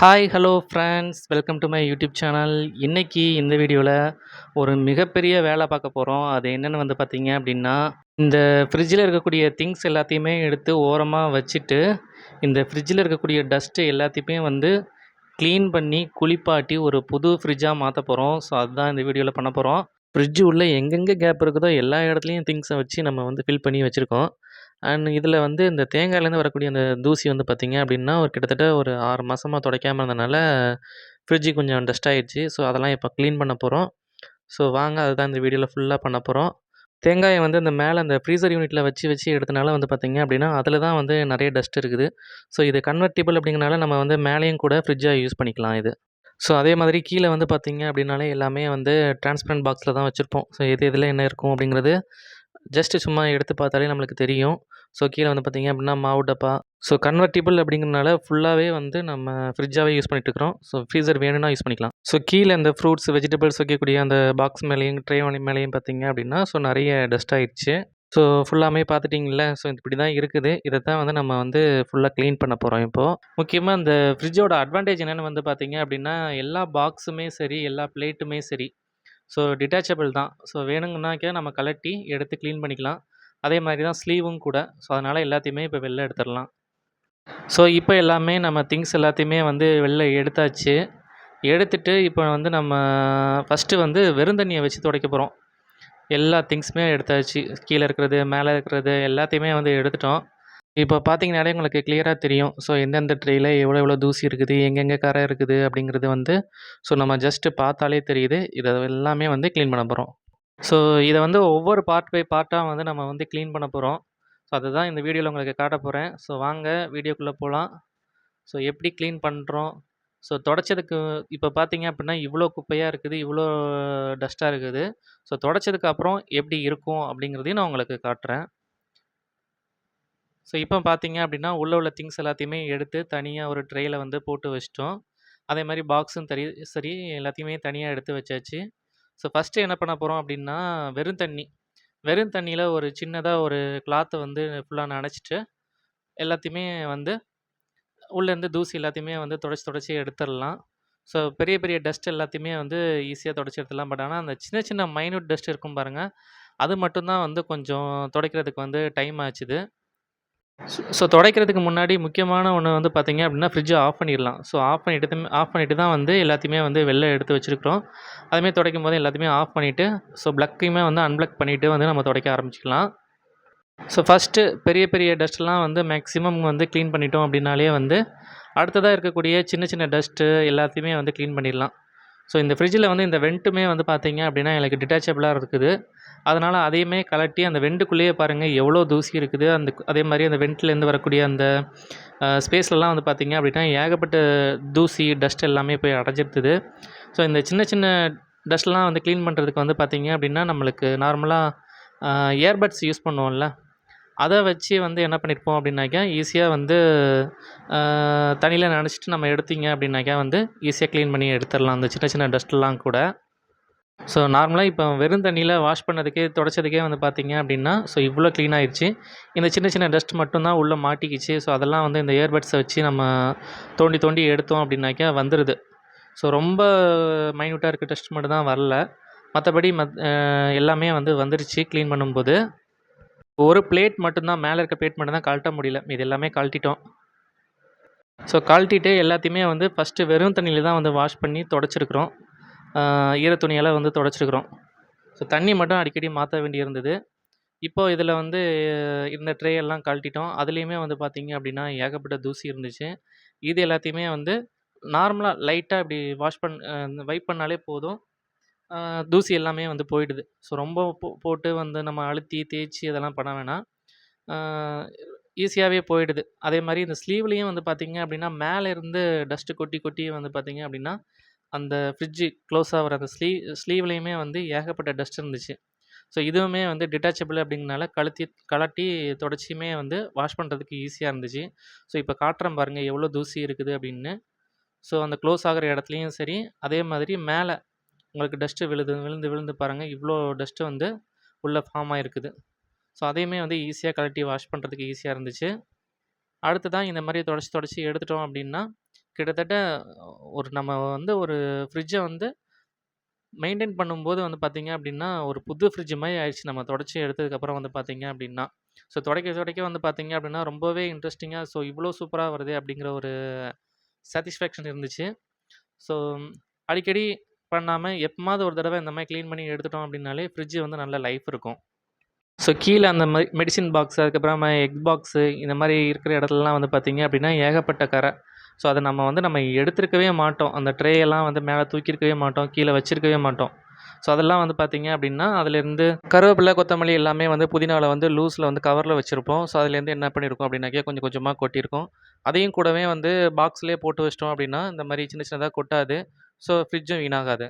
Hi hello friends welcome to my YouTube channel இன்றைக்கி இந்த வீடியோவில் ஒரு மிகப்பெரிய வேலை பார்க்க போகிறோம் அது என்னென்னு வந்து பார்த்தீங்க அப்படின்னா இந்த ஃப்ரிட்ஜில் இருக்கக்கூடிய திங்ஸ் எல்லாத்தையுமே எடுத்து ஓரமாக வச்சுட்டு இந்த ஃப்ரிட்ஜில் இருக்கக்கூடிய டஸ்ட்டு எல்லாத்தையுமே வந்து க்ளீன் பண்ணி குளிப்பாட்டி ஒரு புது ஃப்ரிட்ஜாக மாற்ற போகிறோம் ஸோ அதுதான் இந்த வீடியோவில் பண்ண போகிறோம் ஃப்ரிட்ஜ் உள்ளே எங்கெங்கே கேப் இருக்குதோ எல்லா இடத்துலையும் திங்ஸை வச்சு நம்ம வந்து ஃபில் பண்ணி வச்சுருக்கோம். அண்ட் இதில் வந்து இந்த தேங்காயிலேருந்து வரக்கூடிய அந்த தூசி வந்து பார்த்திங்க அப்படின்னா ஒரு கிட்டத்தட்ட ஒரு ஆறு மாதமாக துடைக்காம இருந்தனால ஃப்ரிட்ஜு கொஞ்சம் டஸ்ட் ஆகிடுச்சு ஸோ அதெல்லாம் இப்போ க்ளீன் பண்ண போகிறோம் ஸோ வாங்க அதுதான் இந்த வீடியோவில் ஃபுல்லாக பண்ண போகிறோம் தேங்காயை வந்து இந்த மேலே அந்த ஃப்ரீசர் யூனிட்டில் வச்சு வச்சு எடுத்தனால வந்து பார்த்திங்க அப்படின்னா அதில் தான் வந்து நிறைய டஸ்ட் இருக்குது. ஸோ இது கன்வெர்ட்டிபிள் அப்படிங்கிறனால நம்ம வந்து மேலேயும் கூட ஃப்ரிட்ஜாக யூஸ் பண்ணிக்கலாம் இது. ஸோ அதே மாதிரி கீழே வந்து பார்த்தீங்க அப்படின்னாலே எல்லாமே வந்து டிரான்ஸ்பரண்ட் பாக்ஸில் தான் வச்சுருப்போம். ஸோ எது எதில் என்ன இருக்கும் அப்படிங்கிறது ஜஸ்ட்டு சும்மா எடுத்து பார்த்தாலே நம்மளுக்கு தெரியும். ஸோ கீழே வந்து பார்த்தீங்க அப்படின்னா மாவு டப்பா. ஸோ கன்வெர்ட்டிபிள் அப்படிங்கிறனால ஃபுல்லாகவே வந்து நம்ம ஃப்ரிட்ஜாகவே யூஸ் பண்ணிட்டு இருக்கிறோம் ஸோ ஃப்ரீசர் வேணும்னா யூஸ் பண்ணிக்கலாம். ஸோ கீழே இந்த ஃப்ரூட்ஸ் வெஜிடபிள்ஸ் வைக்கக்கூடிய அந்த பாக்ஸ் மேலேயும் ட்ரே மேலேயும் பார்த்தீங்க அப்படின்னா ஸோ நிறைய டஸ்ட் ஆயிடுச்சு. ஸோ ஃபுல்லாமே பார்த்துட்டிங்கள ஸோ இப்படி தான் இருக்குது. இதை தான் வந்து நம்ம வந்து ஃபுல்லாக க்ளீன் பண்ண போகிறோம் இப்போது முக்கியமாக இந்த ஃப்ரிட்ஜோட அட்வான்டேஜ் என்னென்னு வந்து பார்த்தீங்க அப்படின்னா எல்லா பாக்ஸுமே சரி எல்லா பிளேட்டுமே சரி ஸோ டிட்டாச்சபிள் தான். ஸோ வேணுங்கனாக்கா நம்ம கலட்டி எடுத்து க்ளீன் பண்ணிக்கலாம். அதே மாதிரி தான் ஸ்லீவும் கூட. ஸோ அதனால் எல்லாத்தையுமே இப்போ வெளில எடுத்துடலாம். ஸோ இப்போ எல்லாமே நம்ம திங்ஸ் எல்லாத்தையுமே வந்து வெளில எடுத்தாச்சு. எடுத்துட்டு இப்போ வந்து நம்ம ஃபஸ்ட்டு வந்து வெறும் தண்ணியை வச்சு துடைக்க போகிறோம் எல்லா திங்ஸுமே எடுத்தாச்சு. கீழே இருக்கிறது மேலே இருக்கிறது எல்லாத்தையுமே வந்து எடுத்துட்டோம். இப்போ பார்த்தீங்கனாலே உங்களுக்கு கிளியராக தெரியும். ஸோ எந்தெந்த ட்ரெயில எவ்வளோ எவ்வளோ தூசி இருக்குது எங்கெங்கே கரை இருக்குது அப்படிங்கிறது வந்து ஸோ நம்ம ஜஸ்ட்டு பார்த்தாலே தெரியுது. இதை எல்லாமே வந்து க்ளீன் பண்ண போகிறோம் ஸோ இதை வந்து ஒவ்வொரு பார்ட் பை பார்ட்டாக வந்து நம்ம வந்து க்ளீன் பண்ண போகிறோம் ஸோ அதுதான் இந்த வீடியோவில் உங்களுக்கு காட்ட போகிறேன் ஸோ வாங்க வீடியோக்குள்ளே போகலாம் ஸோ எப்படி க்ளீன் பண்ணுறோம் ஸோ தொடச்சதுக்கு இப்போ பார்த்தீங்க அப்படின்னா இவ்வளோ குப்பையாக இருக்குது இவ்வளோ டஸ்ட்டாக இருக்குது. ஸோ தொடச்சதுக்கு அப்புறம் எப்படி இருக்கும் அப்படிங்கிறதையும் நான் உங்களுக்கு காட்டுறேன். ஸோ இப்போ பார்த்தீங்க அப்படின்னா உள்ள உள்ள திங்ஸ் எல்லாத்தையுமே எடுத்து தனியாக ஒரு ட்ரேயில் வந்து போட்டு வச்சிட்டோம். அதே மாதிரி பாக்ஸும் தரி சரி எல்லாத்தையுமே தனியாக எடுத்து வச்சாச்சு. ஸோ ஃபஸ்ட்டு என்ன பண்ண போகிறோம் அப்படின்னா வெறும் தண்ணி. வெறும் தண்ணியில் ஒரு சின்னதாக ஒரு கிளாத்தை வந்து ஃபுல்லாக நனைச்சிட்டு எல்லாத்தையுமே வந்து உள்ளேருந்து தூசி எல்லாத்தையுமே வந்து தொடச்சி தொடச்சி எடுத்துடலாம். ஸோ பெரிய பெரிய டஸ்ட் எல்லாத்தையுமே வந்து ஈஸியாக தொடச்சி எடுத்துடலாம். பட் ஆனால் அந்த சின்ன சின்ன மைன்யூட் டஸ்ட் இருக்கும் பாருங்கள் அது மட்டும்தான் வந்து கொஞ்சம் துடைக்கிறதுக்கு வந்து டைம் ஆச்சுது. ஸோ ஸோ துடைக்கிறதுக்கு முன்னாடி முக்கியமான ஒன்று வந்து பார்த்திங்க அப்படின்னா ஃப்ரிட்ஜை ஆஃப் பண்ணிடலாம். ஸோ ஆஃப் பண்ணிட்டு ஆஃப் பண்ணிட்டு தான் வந்து எல்லாத்தையுமே வந்து வெளில எடுத்து வச்சுருக்கிறோம். அதுமாரி துடைக்கும் போது எல்லாத்தையுமே ஆஃப் பண்ணிவிட்டு ஸோ ப்ளக்கையுமே வந்து அன்பிளக் பண்ணிவிட்டு வந்து நம்ம துடைக்க ஆரம்பிச்சிக்கலாம். ஸோ ஃபஸ்ட்டு பெரிய பெரிய டஸ்ட்லாம் வந்து மேக்ஸிமம் வந்து க்ளீன் பண்ணிட்டோம் அப்படின்னாலே வந்து அடுத்ததாக இருக்கக்கூடிய சின்ன சின்ன டஸ்ட்டு எல்லாத்தையுமே வந்து க்ளீன் பண்ணிடலாம். ஸோ இந்த ஃப்ரிட்ஜில் வந்து இந்த வெண்ட்டுமே வந்து பார்த்தீங்க அப்படின்னா எனக்கு டிட்டாச்சபிளாக இருக்குது. அதனால் அதையுமே கழட்டி அந்த வெண்ட்டுக்குள்ளேயே பாருங்கள் எவ்வளோ தூசி இருக்குது. அந்த அதே மாதிரி அந்த வெண்ட்லேருந்து வரக்கூடிய அந்த ஸ்பேஸ்லலாம் வந்து பார்த்திங்க அப்படின்னா ஏகப்பட்ட தூசி டஸ்ட் எல்லாமே போய் அடைஞ்சிருக்குது. ஸோ இந்த சின்ன சின்ன டஸ்ட்லாம் வந்து க்ளீன் பண்ணுறதுக்கு வந்து பார்த்திங்க அப்படின்னா நம்மளுக்கு நார்மலாக இயர்பட்ஸ் யூஸ் பண்ணுவோம்ல. அதை வச்சு வந்து என்ன பண்ணியிருப்போம் அப்படின்னாக்கா ஈஸியாக வந்து தண்ணியில் நினச்சிட்டு நம்ம எடுத்தீங்க அப்படின்னாக்கா வந்து ஈஸியாக க்ளீன் பண்ணி எடுத்துடலாம். அந்த சின்ன சின்ன டஸ்ட்லாம் கூட. ஸோ நார்மலாக இப்போ வெறும் தண்ணியில் வாஷ் பண்ணதுக்கே துடைச்சதுக்கே வந்து பார்த்தீங்க அப்படின்னா ஸோ இவ்வளோ க்ளீன் ஆயிடுச்சு இந்த சின்ன சின்ன டஸ்ட் மட்டும்தான் உள்ளே மாட்டிக்கிச்சு. ஸோ அதெல்லாம் வந்து இந்த இயர்பட்ஸை வச்சு நம்ம தோண்டி தோண்டி எடுத்தோம் அப்படின்னாக்கா வந்துடுது ஸோ ரொம்ப மைன்யூட்டாக இருக்க டஸ்ட் மட்டும் தான் வரல. மற்றபடி மத் எல்லாமே வந்து வந்துருச்சு க்ளீன் பண்ணும்போது. ஒரு பிளேட் மட்டும்தான் மேலே இருக்க பிளேட் மட்டும் தான் கழட்ட முடியல. இது எல்லாமே கழட்டிட்டோம். ஸோ கழட்டிட்டு எல்லாத்தையுமே வந்து ஃபஸ்ட்டு வெறும் தண்ணியில் தான் வந்து வாஷ் பண்ணி தொடச்சிருக்கிறோம். ஈர துணியெல்லாம் வந்து தொடச்சிருக்கிறோம். ஸோ தண்ணி மட்டும் அடிக்கடி மாற்ற வேண்டியிருந்தது. இப்போது இதில் வந்து இந்த ட்ரே எல்லாம் கழட்டிட்டோம். அதுலேயுமே வந்து பார்த்திங்க அப்படின்னா ஏகப்பட்ட தூசி இருந்துச்சு. இது எல்லாத்தையுமே வந்து நார்மலாக லைட்டாக இப்படி வாஷ் பண் வைப் பண்ணாலே போதும். தூசி எல்லாமே வந்து போயிடுது. ஸோ ரொம்ப போ போட்டு வந்து நம்ம அழுத்தி தேய்ச்சி அதெல்லாம் பண்ண வேணாம். ஈஸியாகவே போயிடுது. அதே மாதிரி இந்த ஸ்லீவ்லேயும் வந்து பார்த்திங்க அப்படின்னா மேலே இருந்து டஸ்ட்டு கொட்டி கொட்டி வந்து பார்த்திங்க அப்படின்னா அந்த ஃப்ரிட்ஜு க்ளோஸ் ஆகிற அந்த ஸ்லீவ் ஸ்லீவ்லேயுமே வந்து ஏகப்பட்ட டஸ்ட் இருந்துச்சு. ஸோ இதுவுமே வந்து டிட்டாச்சபிள் அப்படிங்கனால கழுத்தி கலட்டி தொடச்சியுமே வந்து வாஷ் பண்ணுறதுக்கு ஈஸியாக இருந்துச்சு. ஸோ இப்போ காட்டுறேன் பாருங்கள் எவ்வளோ தூசி இருக்குது அப்படின்னு. ஸோ அந்த க்ளோஸ் ஆகிற இடத்துலையும் சரி அதே மாதிரி மேலே உங்களுக்கு டஸ்ட்டு விழுது விழுந்து விழுந்து பாருங்கள் இவ்வளோ டஸ்ட்டு வந்து உள்ளே ஃபார்ம் ஆகிருக்குது ஸோ அதையுமே வந்து ஈஸியாக கழட்டி வாஷ் பண்ணுறதுக்கு ஈஸியாக இருந்துச்சு அடுத்து தான் இந்த மாதிரி தொடச்சி தொடச்சி எடுத்துட்டோம் அப்படின்னா கிட்டத்தட்ட ஒரு நம்ம வந்து ஒரு ஃப்ரிட்ஜை வந்து மெயின்டெயின் பண்ணும்போது வந்து பார்த்திங்க அப்படின்னா, ஒரு புது ஃப்ரிட்ஜ் மாதிரி ஆயிடுச்சு நம்ம தொடச்சி எடுத்ததுக்கப்புறம் வந்து பார்த்திங்க அப்படின்னா. ஸோ துடைக்க துடைக்க வந்து பார்த்திங்க அப்படின்னா, ரொம்பவே இன்ட்ரெஸ்டிங்காக ஸோ இவ்வளோ சூப்பராக வருது அப்படிங்கிற ஒரு சாட்டிஸ்ஃபேக்ஷன் இருந்துச்சு. ஸோ அடிக்கடி பண்ணாமல் எப்பமாவது ஒரு தடவை இந்த மாதிரி க்ளீன் பண்ணி எடுத்துட்டோம் அப்படின்னாலே, ஃப்ரிட்ஜ் வந்து நல்ல லைஃப் இருக்கும். ஸோ கீழே அந்த மாரி மெடிசின் பாக்ஸ், அதுக்கப்புறமா எக் பாக்ஸு இந்த மாதிரி இருக்கிற இடத்துலலாம் வந்து பார்த்திங்க அப்படின்னா, ஏகப்பட்ட கரை. ஸோ அதை நம்ம வந்து நம்ம எடுத்திருக்கவே மாட்டோம். அந்த ட்ரேயெல்லாம் வந்து மேலே தூக்கியிருக்கவே மாட்டோம். கீழே வச்சிருக்கவே மாட்டோம். ஸோ அதெல்லாம் வந்து பார்த்தீங்க அப்படின்னா, அதுலேருந்து கருவேப்பிலை கொத்தமல்லி எல்லாமே வந்து புதினாவில் வந்து லூஸில் வந்து கவரில் வச்சுருப்போம் ஸோ அதுலேருந்து என்ன பண்ணியிருக்கோம் அப்படின்னாக்கே கொஞ்சம் கொஞ்சமாக கொட்டியிருக்கும். அதையும் கூடவே வந்து பாக்ஸ்லேயே போட்டு வச்சிட்டோம் அப்படின்னா, இந்த மாதிரி சின்ன சின்னதாக கொட்டாது. ஸோ ஃப்ரிட்ஜும் வீணாகாது.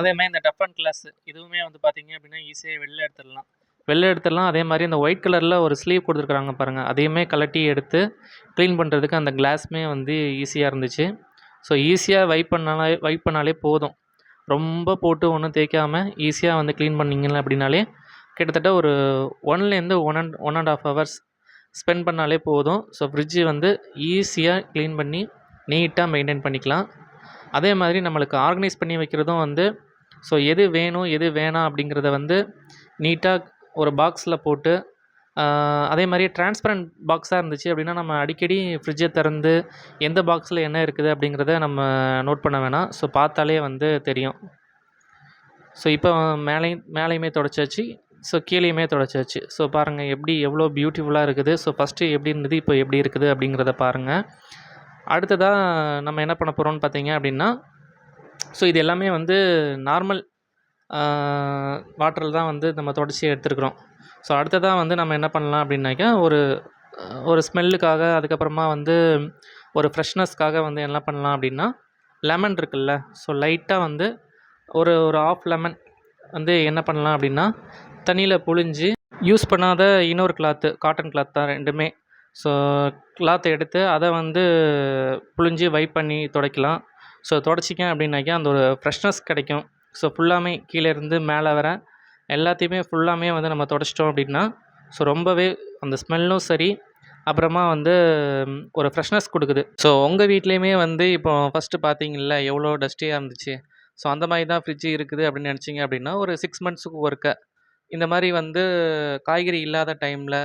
அதே மாதிரி இந்த டஃப் அண்ட் கிளாஸ் இதுவுமே வந்து பார்த்தீங்க அப்படின்னா, ஈஸியாக வெளில எடுத்துடலாம். வெளில எடுத்துடலாம். அதே மாதிரி இந்த ஒயிட் கலரில் ஒரு ஸ்லீவ் கொடுத்துருக்குறாங்க பாருங்கள் அதையுமே கழட்டி எடுத்து க்ளீன் பண்ணுறதுக்கு அந்த கிளாஸுமே வந்து ஈஸியாக இருந்துச்சு. ஸோ ஈஸியாக வைப் பண்ணாலே வைப் பண்ணாலே போதும். ரொம்ப போட்டு ஒன்றும் தேய்க்காமல் ஈஸியாக வந்து க்ளீன் பண்ணீங்க அப்படின்னாலே, கிட்டத்தட்ட ஒரு 1லேருந்து 1 அண்ட் 1 1/2 ஹவர்ஸ் ஸ்பெண்ட் பண்ணாலே போதும். ஸோ ஃப்ரிட்ஜு வந்து ஈஸியாக க்ளீன் பண்ணி நீட்டாக மெயின்டைன் பண்ணிக்கலாம். அதே மாதிரி நம்மளுக்கு ஆர்கனைஸ் பண்ணி வைக்கிறதும் வந்து ஸோ எது வேணும், எது வேணாம் அப்படிங்கிறத வந்து நீட்டாக ஒரு பாக்ஸில் போட்டு அதே மாதிரி டிரான்ஸ்பரன்ட் பாக்ஸாக இருந்துச்சு அப்படின்னா, நம்ம அடிக்கடி ஃப்ரிட்ஜை திறந்து எந்த பாக்ஸில் என்ன இருக்குது அப்படிங்கிறத நம்ம நோட் பண்ண வேணாம். ஸோ பார்த்தாலே வந்து தெரியும். ஸோ இப்போ மேலேயும் மேலேயுமே தொடச்சாச்சு. ஸோ கீழேயுமே தொடச்சாச்சு. ஸோ பாருங்கள் எப்படி எவ்வளோ பியூட்டிஃபுல்லாக இருக்குது. ஸோ ஃபஸ்ட்டு எப்படி இருந்தது, இப்போ எப்படி இருக்குது அப்படிங்கிறத பாருங்கள் அடுத்ததாக நம்ம என்ன பண்ண போகிறோம்னு பார்த்தீங்க அப்படின்னா, ஸோ இது எல்லாமே வந்து நார்மல் வாட்டரில் தான் வந்து நம்ம தொடச்சி எடுத்துருக்குறோம். ஸோ அடுத்ததாக வந்து நம்ம என்ன பண்ணலாம் அப்படின்னாக்கா, ஒரு ஒரு ஸ்மெல்லுக்காக, அதுக்கப்புறமா வந்து ஒரு ஃப்ரெஷ்னஸ்க்காக வந்து என்ன பண்ணலாம் அப்படின்னா, லெமன் இருக்குல்ல, ஸோ லைட்டாக வந்து ஒரு ஒரு 1/2 லெமன் வந்து என்ன பண்ணலாம் அப்படின்னா, தண்ணியில் புழிஞ்சு யூஸ் பண்ணாத இன்னொரு கிளாத்து, காட்டன் கிளாத் தான் ரெண்டுமே ஸோ கிளாத்தை எடுத்து அதை வந்து புழிஞ்சு வைப் பண்ணி துடைக்கலாம். ஸோ தொடச்சீங்க அப்படின்னாக்கா, அந்த ஒரு ஃப்ரெஷ்னஸ் கிடைக்கும். ஸோ ஃபுல்லாமே கீழே இருந்து மேலே வர எல்லாத்தையுமே ஃபுல்லாமே வந்து நம்ம துடச்சிட்டோம் அப்படின்னா, ஸோ ரொம்பவே அந்த ஸ்மெல்லும் சரி, அப்புறமா வந்து ஒரு ஃப்ரெஷ்னஸ் கொடுக்குது ஸோ உங்கள் வீட்லேயுமே வந்து இப்போ ஃபர்ஸ்ட்டு பார்த்தீங்கள எவ்வளோ டஸ்டியா இருந்துச்சு. ஸோ அந்த மாதிரி தான் ஃப்ரிட்ஜ் இருக்குது அப்படின்னு நினச்சிங்க அப்படின்னா, ஒரு சிக்ஸ் மந்த்ஸுக்கு ஒருக்க இந்த மாதிரி வந்து காய்கறி இல்லாத டைமில்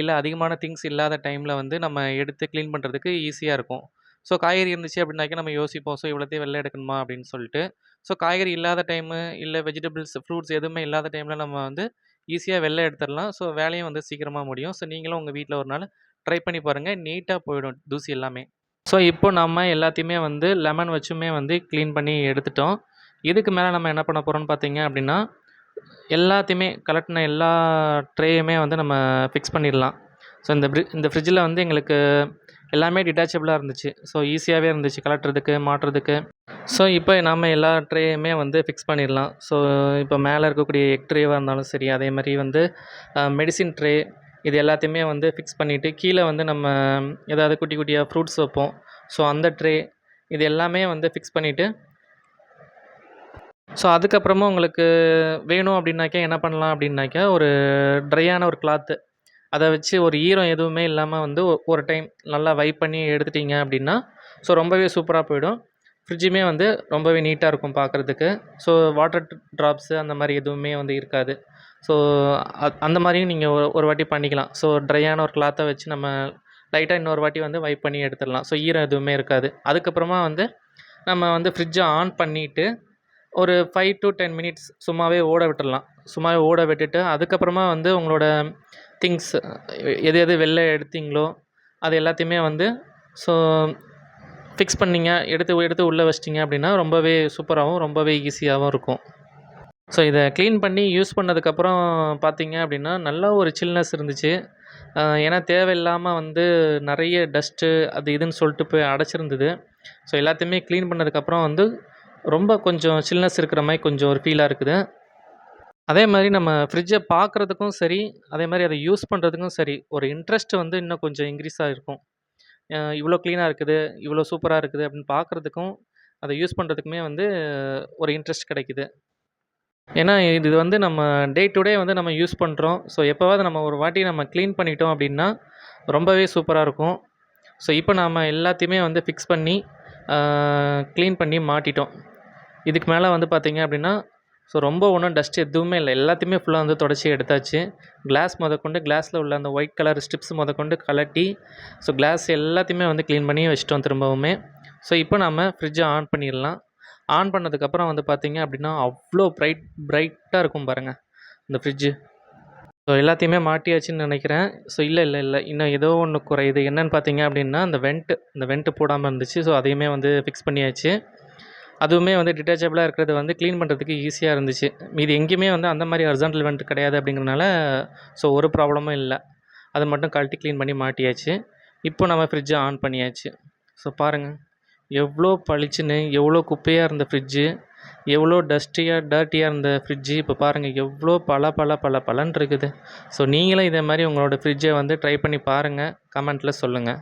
இல்லை அதிகமான திங்ஸ் இல்லாத டைமில் வந்து நம்ம எடுத்து க்ளீன் பண்ணுறதுக்கு ஈஸியாக இருக்கும். ஸோ காய்கறி இருந்துச்சு அப்படின்னாக்கா, நம்ம யோசிப்போம். ஸோ இவ்வளோத்தையும் வெளில எடுக்கணுமா அப்படின்னு சொல்லிட்டு. ஸோ காய்கறி இல்லாத டைமு, இல்லை வெஜிடபிள்ஸ், ஃப்ரூட்ஸ் எதுவுமே இல்லாத டைமில் நம்ம வந்து ஈஸியாக வெளில எடுத்துடலாம். ஸோ வேலையும் வந்து சீக்கிரமாக முடியும். ஸோ நீங்களும் உங்கள் வீட்டில் ஒரு நாள் ட்ரை பண்ணி பாருங்கள் நீட்டாக போயிடும் தூசி எல்லாமே. ஸோ இப்போ நம்ம எல்லாத்தையுமே வந்து லெமன் வச்சுமே வந்து க்ளீன் பண்ணி எடுத்துட்டோம். இதுக்கு மேலே நம்ம என்ன பண்ண போகிறோம்னு பார்த்தீங்க அப்படின்னா, எல்லாத்தையுமே கழட்டுன எல்லா ட்ரேயுமே வந்து நம்ம ஃபிக்ஸ் பண்ணிடலாம். ஸோ இந்த ஃப்ரி இந்த ஃப்ரிட்ஜில் வந்து எங்களுக்கு எல்லாமே டிட்டாச்சபிளாக இருந்துச்சு. ஸோ ஈஸியாகவே இருந்துச்சு கலட்டுறதுக்கு மாட்டுறதுக்கு. ஸோ இப்போ நாம் எல்லா ட்ரேயுமே வந்து ஃபிக்ஸ் பண்ணிடலாம். ஸோ இப்போ மேலே இருக்கக்கூடிய எக் ட்ரேவாக இருந்தாலும் சரி, அதே மாதிரி வந்து மெடிசின் ட்ரே இது எல்லாத்தையுமே வந்து ஃபிக்ஸ் பண்ணிவிட்டு கீழே வந்து நம்ம ஏதாவது குட்டி குட்டியாக ஃப்ரூட்ஸ் வைப்போம். ஸோ அந்த ட்ரே இது எல்லாமே வந்து ஃபிக்ஸ் பண்ணிவிட்டு ஸோ அதுக்கப்புறமா உங்களுக்கு வேணும் அப்படின்னாக்கா என்ன பண்ணலாம் அப்படின்னாக்கா, ஒரு ட்ரையான ஒரு கிளாத்து அதை வச்சு ஒரு ஈரம் எதுவுமே இல்லாமல் வந்து ஒரு டைம் நல்லா வைப் பண்ணி எடுத்துட்டீங்க அப்படின்னா, ஸோ ரொம்பவே சூப்பராக போயிடும். ஃப்ரிட்ஜுமே வந்து ரொம்பவே நீட்டாக இருக்கும் பார்க்கறதுக்கு. ஸோ வாட்டர் ட்ராப்ஸு அந்த மாதிரி எதுவுமே வந்து இருக்காது. ஸோ அ அந்த மாதிரியும் நீங்கள் ஒரு ஒரு வாட்டி பண்ணிக்கலாம். ஸோ ட்ரையான ஒரு கிளாத்தை வச்சு நம்ம லைட்டாக இன்னொரு வாட்டி வந்து வைப் பண்ணி எடுத்துடலாம். ஸோ ஈரம் எதுவுமே இருக்காது. அதுக்கப்புறமா வந்து நம்ம வந்து ஃப்ரிட்ஜை ஆன் பண்ணிவிட்டு ஒரு ஃபைவ் டூ 10 மினிட்ஸ் சும்மாவே ஓட விட்டுடலாம் சும்மாவே ஓட விட்டுட்டு, அதுக்கப்புறமா வந்து உங்களோட திங்ஸ் எது எது வெளில எடுத்தீங்களோ, அது எல்லாத்தையுமே வந்து ஸோ ஃபிக்ஸ் பண்ணிங்க எடுத்து எடுத்து உள்ளே வச்சிட்டிங்க அப்படின்னா, ரொம்பவே சூப்பராகவும் ரொம்பவே ஈஸியாகவும் இருக்கும். ஸோ இதை க்ளீன் பண்ணி யூஸ் பண்ணதுக்கப்புறம் பார்த்தீங்க அப்படின்னா, நல்ல ஒரு சில்னஸ் இருந்துச்சு. ஏன்னா தேவையில்லாமல் வந்து நிறைய டஸ்ட்டு அது இதுன்னு சொல்லிட்டு போய் அடைச்சிருந்தது. ஸோ எல்லாத்தையுமே க்ளீன் பண்ணதுக்கப்புறம் வந்து ரொம்ப கொஞ்சம் சில்னஸ் இருக்கிற மாதிரி கொஞ்சம் ஒரு ஃபீலாக இருக்குது. அதே மாதிரி நம்ம ஃப்ரிட்ஜை பார்க்குறதுக்கும் சரி, அதே மாதிரி அதை யூஸ் பண்ணுறதுக்கும் சரி, ஒரு இன்ட்ரெஸ்ட் வந்து இன்னும் கொஞ்சம் இன்க்ரீஸ் இருக்கும் இவ்வளோ க்ளீனாக இருக்குது, இவ்வளோ சூப்பராக இருக்குது அப்படின்னு பார்க்குறதுக்கும் அதை யூஸ் பண்ணுறதுக்குமே வந்து ஒரு இன்ட்ரெஸ்ட் கிடைக்குது. ஏன்னா இது வந்து நம்ம டே டு டே வந்து நம்ம யூஸ் பண்ணுறோம் ஸோ எப்போவாவது நம்ம ஒரு வாட்டி நம்ம க்ளீன் பண்ணிட்டோம் அப்படின்னா, ரொம்பவே சூப்பராக இருக்கும். ஸோ இப்போ நாம் எல்லாத்தையுமே வந்து ஃபிக்ஸ் பண்ணி, க்ளீன் பண்ணி மாட்டிட்டோம் இதுக்கு மேலே வந்து பார்த்தீங்க அப்படின்னா ஸோ ரொம்ப ஒன்றும் டஸ்ட் எதுவுமே இல்லை. எல்லாத்தையுமே ஃபுல்லாக வந்து தொடச்சி எடுத்தாச்சு. கிளாஸ் முதக்கொண்டு கிளாஸில் உள்ள அந்த ஒயிட் கலர் ஸ்ட்ரிப்ஸ் முதக்கொண்டு கலட்டி ஸோ கிளாஸ் எல்லாத்தையுமே வந்து க்ளீன் பண்ணி வச்சிட்டோம் திரும்பவுமே. ஸோ இப்போ நம்ம ஃப்ரிட்ஜை ஆன் பண்ணிடலாம். ஆன் பண்ணதுக்கப்புறம் வந்து பார்த்தீங்க அப்படின்னா அவ்வளோ ப்ரைட் ப்ரைட்டாக இருக்கும் பாருங்கள் இந்த ஃப்ரிட்ஜு ஸோ எல்லாத்தையுமே மாட்டியாச்சுன்னு நினைக்கிறேன். ஸோ இல்லை இல்லை இல்லை. இன்னும் ஏதோ ஒன்று குறையுது. என்னென்னு பார்த்தீங்க அப்படின்னா அந்த வெண்ட்டு இந்த வெண்ட்டு போடாமல் இருந்துச்சு. ஸோ அதையுமே வந்து ஃபிக்ஸ் பண்ணியாச்சு. அதுவுமே வந்து டிட்டாச்சபிளாக இருக்கிறது வந்து க்ளீன் பண்ணுறதுக்கு ஈஸியாக இருந்துச்சு. மீதி எங்கேயுமே வந்து அந்த மாதிரி ஹரிசாண்டல் வெண்ட் கிடையாது அப்படிங்கிறனால ஸோ ஒரு ப்ராப்ளமும் இல்லை. அதை மட்டும் கழட்டி க்ளீன் பண்ணி மாட்டியாச்சு. இப்போ நம்ம ஃப்ரிட்ஜை ஆன் பண்ணியாச்சு. ஸோ பாருங்கள் எவ்வளோ பளிச்சுன்னு எவ்வளோ குப்பையாக இருந்த ஃப்ரிட்ஜு எவ்வளோ டஸ்ட்டியாக டர்ட்டியாக இருந்த ஃப்ரிட்ஜு இப்போ பாருங்கள் எவ்வளோ பல பல பல பலன் இருக்குது. ஸோ நீங்களும் இதே மாதிரி உங்களோட ஃப்ரிட்ஜை வந்து ட்ரை பண்ணி பாருங்கள் கமெண்ட்டில் சொல்லுங்கள்